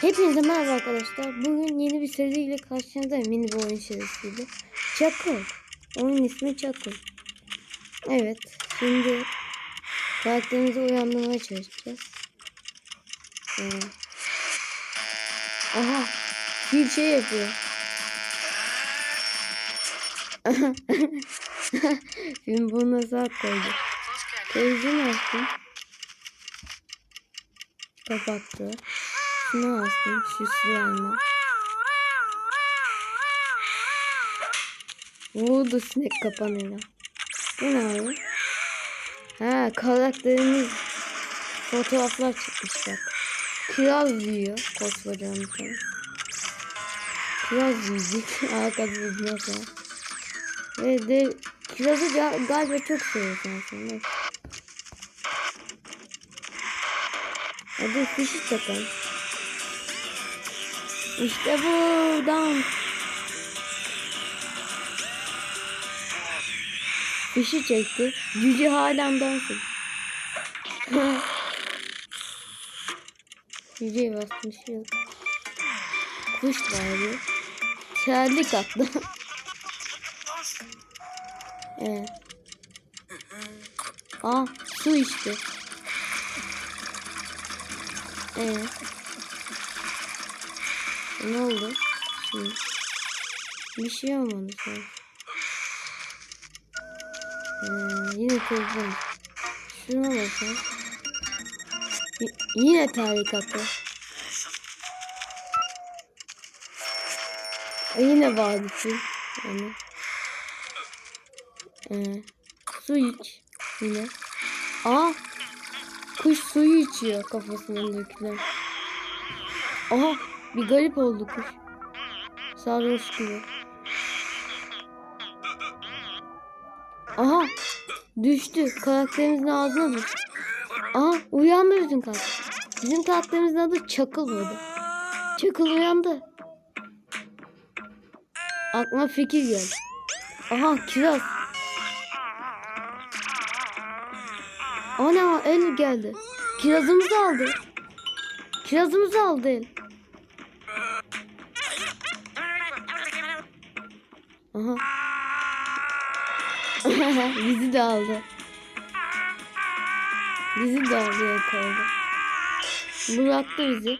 Hepinize merhaba arkadaşlar. Bugün yeni bir seriyle karşınızdayım. Yeni bir oyun serisiyle. Çakıl. Oyun ismi Çakıl. Evet. Şimdi karakterimizi uyandırmaya çalışacağız. Ee, aha. Bir şey yapıyor. Film bunu nasıl koydu? Televizyon açtım. Kapattı. Şunu astım. Şu silahını. Vurdu sinek kapanıyla. Bu ne abi? Ha karakterimiz fotoğraflar çıkmış bak. Kiraz yiyor. Koskocaman bir tane. Kiraz yiyecek. Arkada nasıl? Ve de kirazı ga- galiba çok seviyorsun aslında. Hadi fişi takalım. İşte bu. Down. Fişi çekti. Cüce halen dans ediyor. Cüceyi bastım şey yok. Kuş var Terlik attı. evet. Aa su içti. Evet. Ne oldu? Şimdi. Bir şey olmadı sanki. Ee, yine telefon. Şuna bakalım. Y- yine tarikatı. E, yine vadisi. Yani. Ee, su iç. Yine. Aa. Kuş suyu içiyor kafasından dökülen. Aha bir garip oldu kuş. Sarhoş gibi. Aha düştü. Karakterimizin ağzına düştü. Aha uyandı bizim karakter. Bizim karakterimizin adı Çakıl burada. Çakıl uyandı. Aklıma fikir geldi. Aha kiraz. Ana el geldi. Kirazımızı aldı. Kirazımızı aldı el. Aha. Bizi de aldı. Bizi de aldı yakaladı. Bıraktı bizi.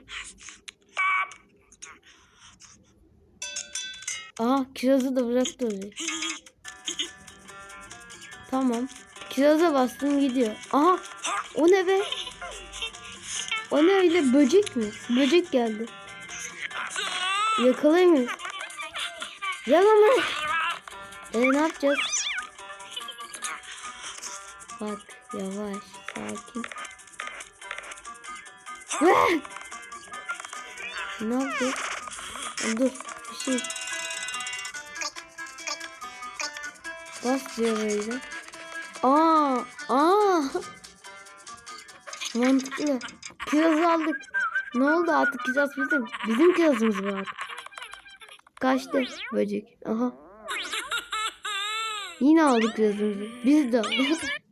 Aha kirazı da bıraktı oraya. Tamam. Kiraza bastım gidiyor. Aha o ne be? O ne öyle böcek mi? Böcek geldi. Yakalayamıyoruz. Yakalama. E ne yapacağız? Bak yavaş sakin. Ne yapacağız? Dur bir şey. Bas diyor böyle. Aa, aa. Mantıklı. Kiraz aldık. Ne oldu artık kiraz bizim? Bizim kirazımız var. Kaçtı böcek. Aha. Yine aldık kirazımızı. Biz de aldık.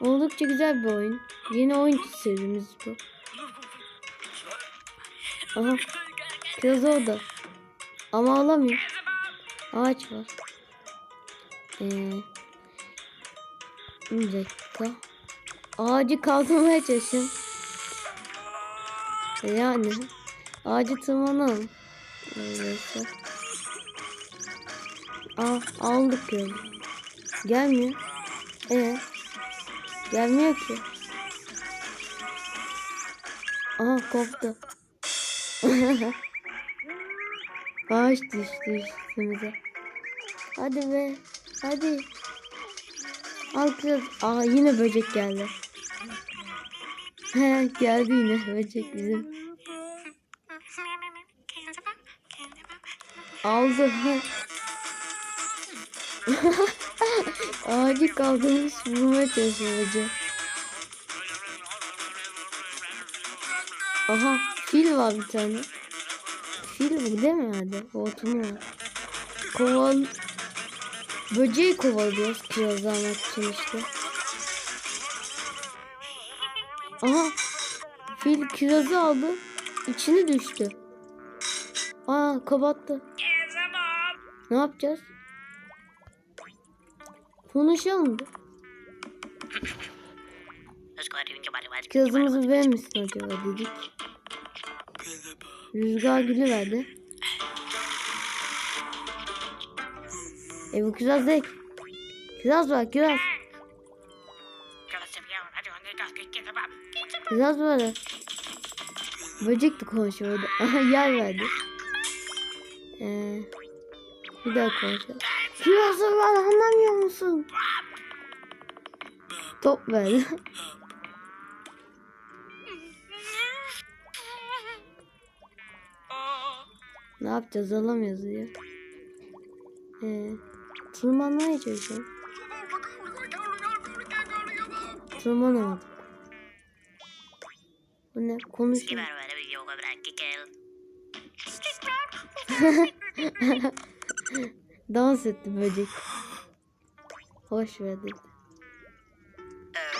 Oldukça güzel bir oyun. Yeni oyun serimiz bu. Aha. Kiraz orada. Ama alamıyor. Ağaç var. Ee, bir dakika. Ağacı kaldırmaya çalışın. Yani ağacı tırmanalım. Öyleyse. Aa aldık yani. Gelmiyor. Ee, gelmiyor ki. Aha koptu. Ağaç düştü üstümüze. Hadi be. Hadi. Al kız. Aa yine böcek geldi. He geldi yine böcek bizim. Aldı. Ağacı kaldırmış vurmaya çalışıyor böcek. Aha fil var bir tane. Fil bu değil mi hadi? Hortumu var. Koval Böceği kovalıyoruz kiraz almak için işte. Aha. Fil kirazı aldı. İçine düştü. Aa kapattı. Ne yapacağız? Konuşalım verir misin acaba dedik. Rüzgar gülü verdi. E bu kiraz değil. Kiraz var kiraz. Kiraz var. Böcek de konuşuyordu. Aha yer verdi. Ee, bir daha konuşalım. Kirazı var anlamıyor musun? Top verdi. ne yapacağız alamıyoruz ya. Ee, tırmanmaya çalışıyorum. Tırmanamadım. Bu ne? Konuşuyor. Dans etti böcek. Hoş ver dedi.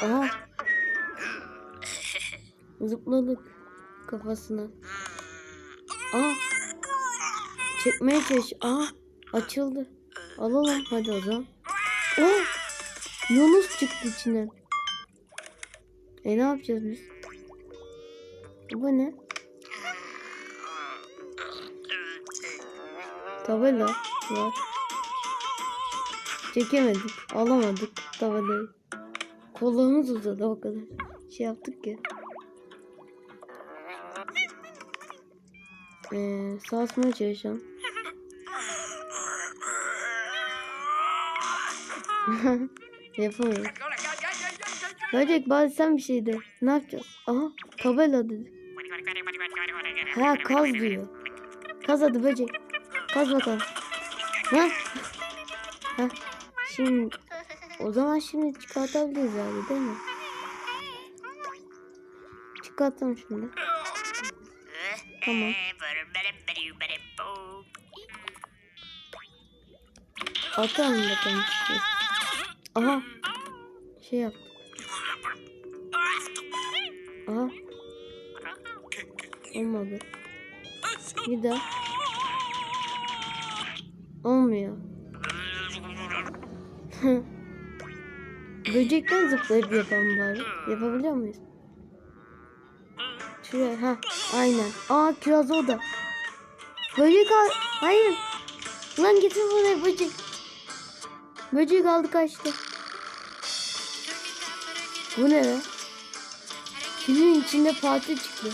Aha. Zıpladık kafasına. Aa. Çekmeye çalış. Aa. Açıldı. Alalım hadi o zaman. Oh. Yunus çıktı içinden. E ne yapacağız biz? Bu ne? Tabela var. Çekemedik. Alamadık tabelayı. Kollarımız uzadı o kadar. Şey yaptık ki. Ee, sarsmaya çalışalım. Yapamıyorum. Böcek bari sen bir şey de. Ne yapacağız? Aha tabela dedi. Ha kaz diyor. Kaz hadi böcek. Kaz bakalım. Ha? Ha. Şimdi o zaman şimdi çıkartabiliriz abi değil mi? Çıkartalım şimdi. Tamam. Atalım bakalım. Aha. Şey yaptık. Aha. Olmadı. Bir daha. Olmuyor. Böcekten zıplayıp yapalım bari. Yapabiliyor muyuz? Şuraya ha aynen. Aa kiraz o da. Böcek al. Hayır. Lan getir buraya böcek. Böcek aldı kaçtı. Bu ne be? Filin içinde parça çıktı.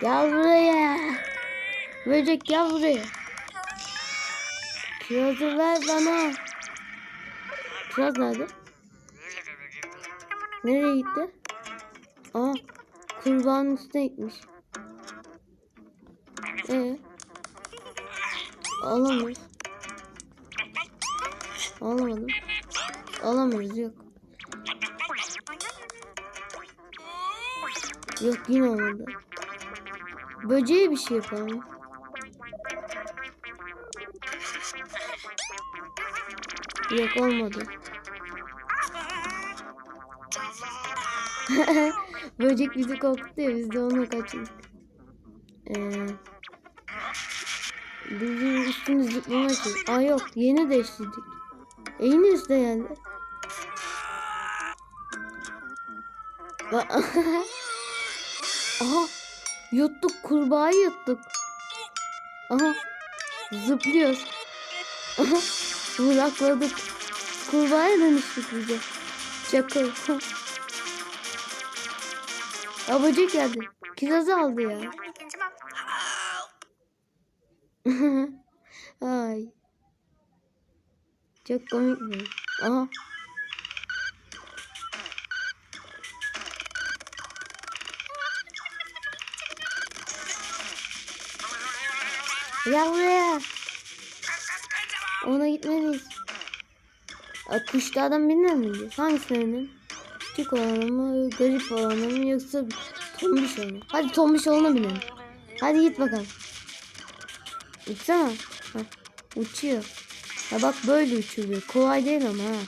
Gel buraya. Böcek gel buraya. Kirazı ver bana. Kiraz nerede? Nereye gitti? Aa, kurbağanın üstüne gitmiş. Ee, alamıyoruz. Alamadım. Alamıyoruz yok. Yok yine olmadı. Böceğe bir şey yapalım. Yok olmadı. Böcek bizi korkuttu ya biz de ona kaçtık. Ee, bizim üstümüz zıplamak için. Aa yok yeni değiştirdik. E yine üstte. Ba- Aha yuttuk kurbağayı yuttuk. Aha zıplıyor. Aha bırakladık. Kurbağaya dönüştük bize. Çakıl. Ya böcek geldi. Kirazı aldı ya. Ay. Çok komik bu. Aha. Ya buraya. Ona gitmeliyiz. A, Kuşlardan birine mi gidiyor? Hangisinin? Küçük olanı mı? Garip olanı mı? Yoksa tombiş olanı? Hadi tombiş olana binelim. Hadi git bakalım. Uçsana. Heh, uçuyor. Ya bak böyle uçuluyor. Kolay değil ama ha.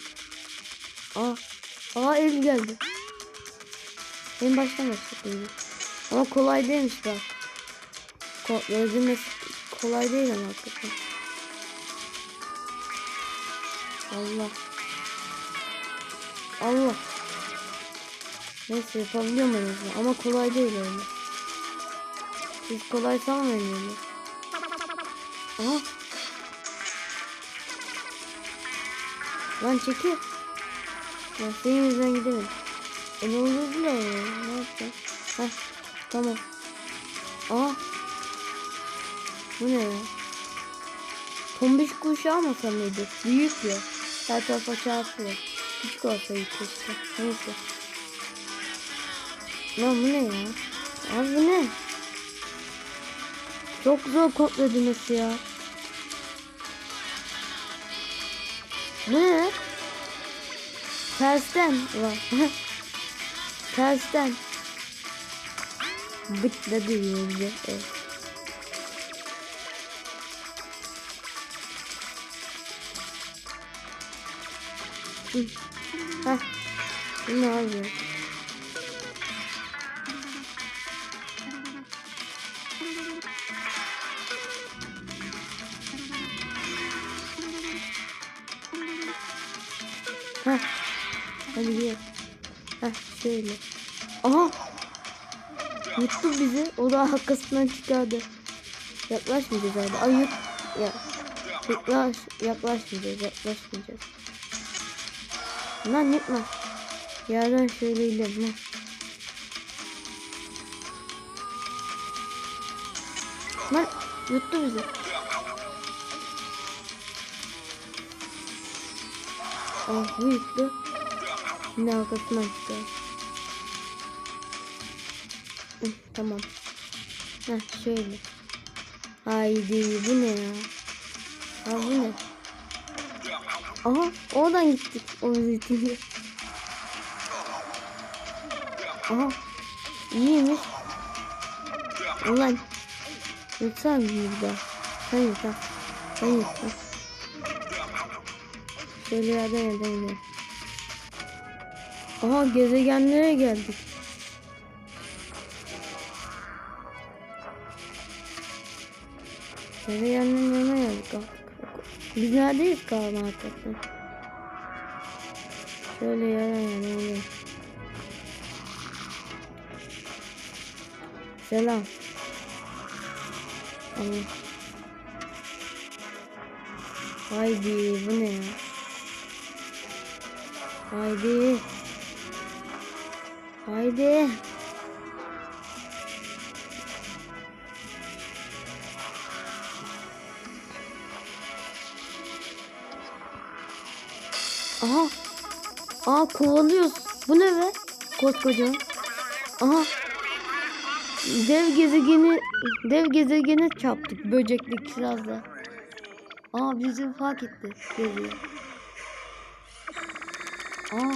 Aa, aa el geldi. En baştan başladı. Ama kolay değilmiş bak. Ko öldürmesi kolay değil ama hakikaten. Allah. Allah. Neyse yapabiliyorum en azından. Ama kolay değil öyle. Siz kolay sanmayın onu. Aha. Lan çekil. Ya senin yüzünden gidemedim. E ne oldu ya? Ne yapacağım? Heh. Tamam. Aa. Bu ne ya? Tombiş kuşu almasam mıydı? Büyük ya. Her tarafa çarpıyor. Küçük olsaydı keşke. Neyse. Lan bu ne ya? Abi bu ne? Çok zor kodladınız ya. Ne? Tersten var. Tersten. Bıtladı yolda. Evet. Hı. Hah. Bu ne abi? Hah. Hadi gel. Hah şöyle. Aha. Yuttu bizi. O da arkasından çıkardı. Yaklaşmayacağız abi. Ay yut. Ya. Yaklaş. Yaklaşmayacağız. Yaklaşmayacağız. Lan yutma. Yerden şöyle ilerle. Lan yuttu bizi. Ah bu yuttu. Yine arkasından çıktı. Tamam. Heh şöyle. Haydi bu ne ya? Ha bu ne? Aha oradan gittik. O itiyor. Aha iyiymiş. Ulan Yutsana bir daha. Sen yut ha. Sen yut ha. Şöyle yerden yerden inelim. Aha gezegenlere geldik. Gezegenlerin yanına geldik artık. Biz neredeyiz galiba hakikaten. Şöyle yerden yerden inelim. Selam. Allah. Haydi bu ne ya? Haydi. Haydi. Aha. Aa kovalıyoruz. Bu ne be? Koskoca. Aha. Dev gezegeni dev gezegene çarptık böcekli kirazla. Aa bizi fark etti. Geliyor. Aa.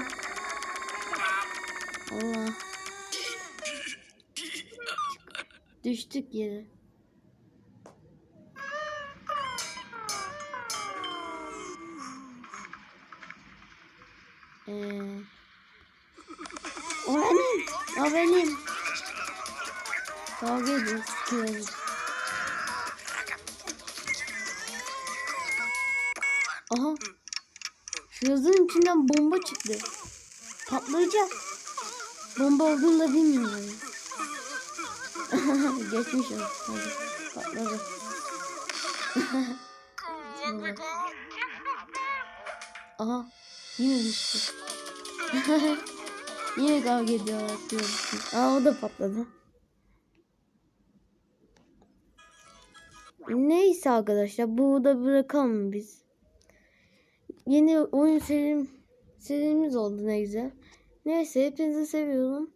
Allah. Düştük yere. Ee, o benim. O benim. Kavga ediyoruz. Aha. Şu yazının içinden bomba çıktı. Patlayacak. Bomba olduğunu da bilmiyorum. Geçmiş olsun. Hadi. Patladı. Aha. Yine düştü. Yine kavga ediyorlar. Aa o da patladı. Neyse arkadaşlar burada bırakalım biz. Yeni oyun serim, serimiz oldu ne güzel. Neyse hepinizi seviyorum.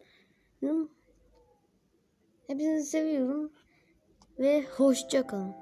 Hepinizi seviyorum. Ve hoşça kalın.